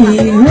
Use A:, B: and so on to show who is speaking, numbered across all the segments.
A: 你。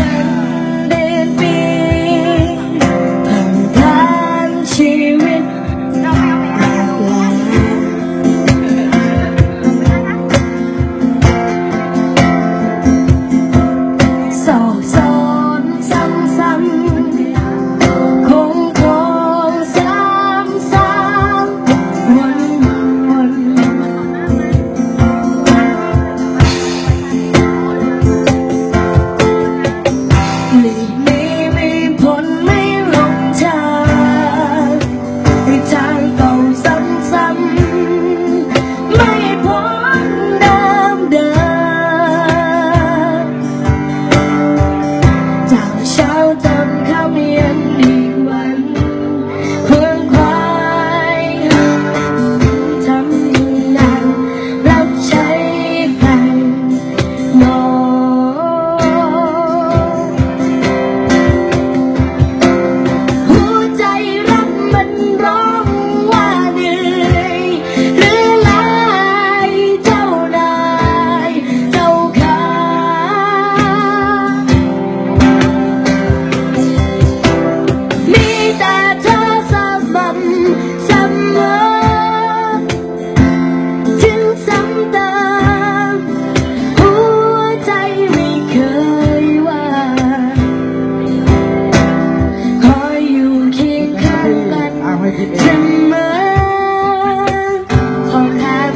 A: จะมาขรับ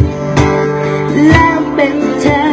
A: และเป็นเธอ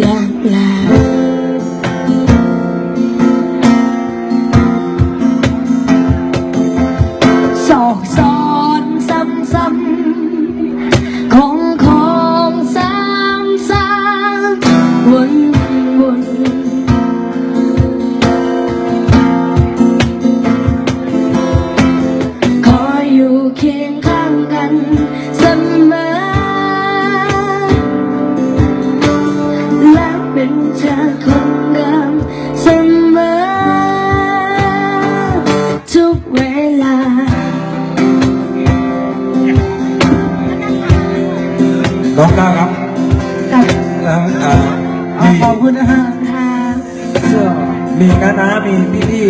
A: อย่างเปล่าสอกซ้อนซ้ำซ้ำของของซ้ำซ้ำวนวนขออยู่เคียงข้างกัน น้อ
B: งก้าครับ
A: กับ
B: แล้วอ่ามี
A: ขอบคุณนะฮะ
B: ค่ะ มีกันนะมีพี่ๆ